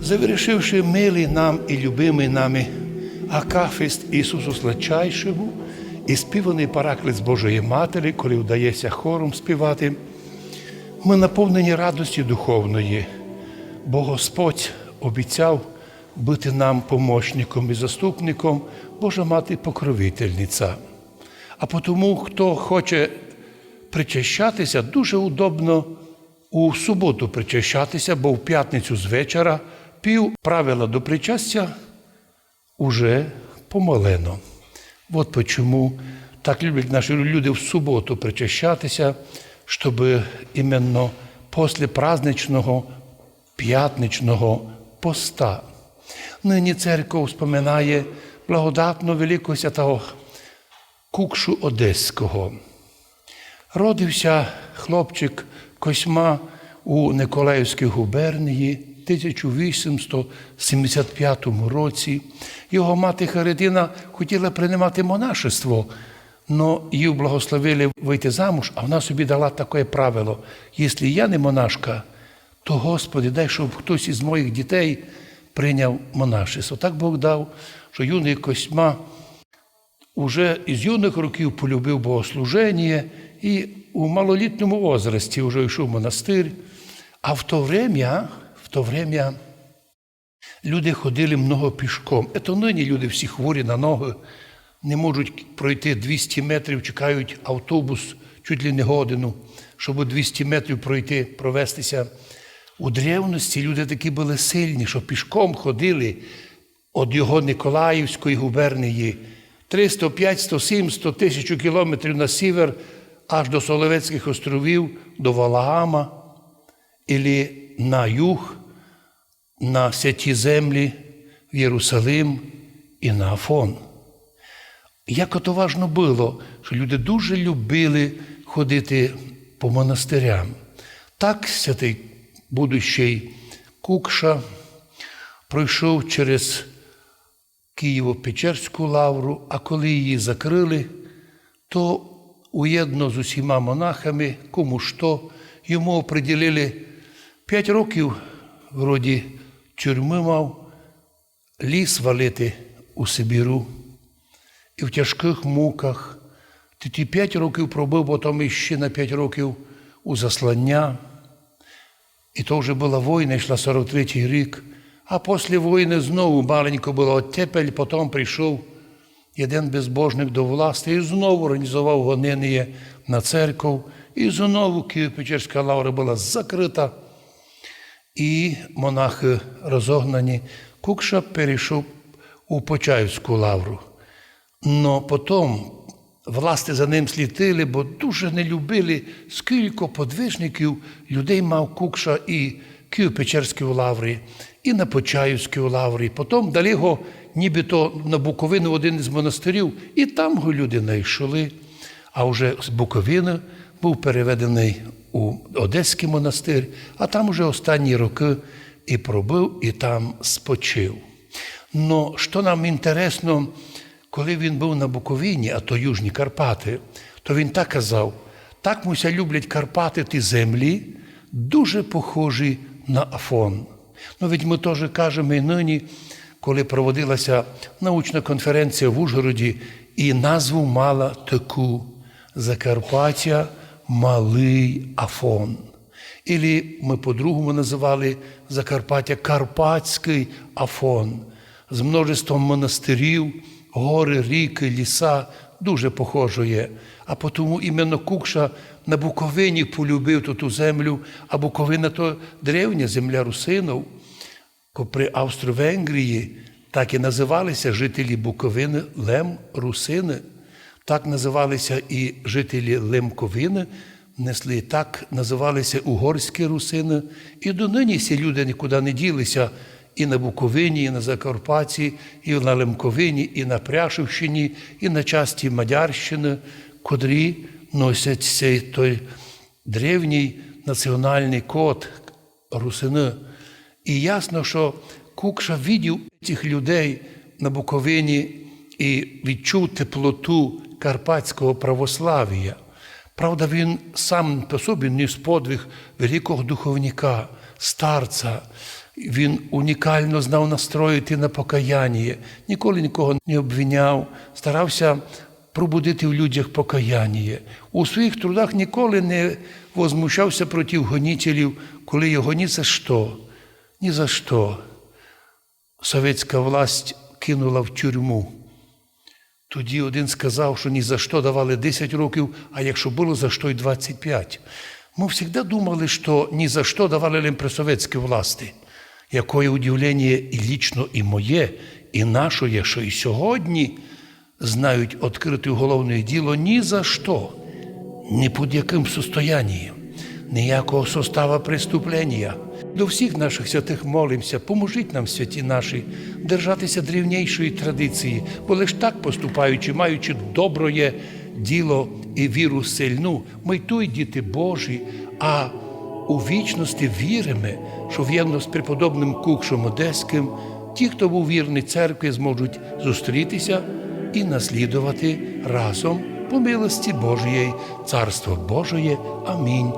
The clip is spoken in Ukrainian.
Завершивши милий нам і любимий нами Акафист Ісусу Сладчайшому і співаний параклис Божої Матері, коли вдається хором співати, ми наповнені радості духовної, бо Господь обіцяв бути нам помощником і заступником, Божа мати покровительниця. А тому, хто хоче причащатися, дуже удобно у суботу причащатися, бо в п'ятницю з вечора пів правила до причастя уже помолено. От почому так люблять наші люди в суботу причащатися, щоб іменно після праздничного п'ятничного поста. Нині церква вспоминає благодатно великого святого Кукшу Одеського. Родився хлопчик Косьма у Николаївській губернії 1875 році. Його мати Харитина хотіла приймати монашество, але її благословили вийти замуж, а вона собі дала таке правило: якщо я не монашка, то Господи, дай, щоб хтось із моїх дітей прийняв монашество. Так Бог дав, що юний Косьма уже із юних років полюбив богослуження і у малолітньому возрасті вже йшов в монастир. А в то время, то время люди ходили много пішком. Ето нині люди всі хворі на ноги, не можуть пройти 200 метрів, чекають автобус чуть ли не годину, щоб 200 метрів пройти, провестися. У древності люди такі були сильні, що пішком ходили від його Николаївської губернії 300, 500, 700 тисяч кілометрів на сівер аж до Соловецьких островів, до Валагама, і на юг, на святі землі, в Єрусалим і на Афон. Як ото важно було, що люди дуже любили ходити по монастирям. Так святий будущий Кукша пройшов через Києво-Печерську лавру, а коли її закрили, то уєдно з усіма монахами, кому що, йому оприділили п'ять років, вроді тюрми мав, ліс валити у Сибіру і в тяжких муках. Тоді п'ять років пробив, потім іще на п'ять років у заслання. І то вже була війна, йшла 43-й рік. А після війни знову маленько було оттепель, потім прийшов один безбожник до власти і знову організував гонення на церкву, і знову Києво-Печерська лавра була закрита, і монахи розогнані. Кукша перейшов у Почаївську лавру. Но потім власти за ним слідили, бо дуже не любили, скільки подвижників людей мав Кукша і Києво-Печерській лаврі, і на Почаївській лаврі. Потім дали його нібито на Буковину в один із монастирів, і там його люди знайшли. А вже з Буковини був переведений у Одеський монастир, а там уже останні роки і пробив, і там спочив. Но що нам інтересно, коли він був на Буковині, а то Южні Карпати, то він так казав: так муся люблять Карпати ті землі, дуже похожі на Афон. Ну, ведь ми теж кажемо і нині, коли проводилася научна конференція в Ужгороді, і назву мала таку Закарпаття Малий Афон. Ілі ми по-другому називали Закарпаття Карпатський Афон з множеством монастирів, гори, ріки, ліса, дуже похожує. А тому іменно Кукша на Буковині полюбив ту, землю, а Буковина то древня земля русинов. При Австро-Венгрії так і називалися жителі Буковини Лем Русини. Так називалися і жителі Лемковини, несли так називалися угорські русини. І донині всі люди нікуди не ділися і на Буковині, і на Закарпатті, і на Лемковині, і на Пряшівщині, і на часті Мадярщини, котрі носять цей той древній національний код русини. І ясно, що Кукша видів цих людей на Буковині і відчув теплоту карпатського православ'я. Правда, він сам по собі ніс подвиг великого духовника, старця, Він унікально знав настроїти на покаяння, ніколи нікого не обвиняв, старався пробудити в людях покаяння. У своїх трудах ніколи не возмущався проти гонітелів, коли його ні за що, ні за що. Совєтська власть кинула в тюрму. Тоді один сказав, що ні за що давали 10 років, а якщо було за що й 25. Ми завжди думали, що ні за що давали совєтській власті. Якое удивлення і лічно, і моє, і нашоє, що і сьогодні знають відкрите уголовне діло ні за що, ні під яким состоянням, ніякого состава преступлення. До всіх наших святих молимося, поможіть нам, святі наші, держатися дрівнішої традиції, бо лиш так поступаючи, маючи доброє діло і віру сильну, ми й діти Божі, а у вічності віримо, що в'єдно з преподобним Кукшом Одеським ті, хто був вірний церкві, зможуть зустрітися і наслідувати разом по милості Божої, Царство Божої. Амінь.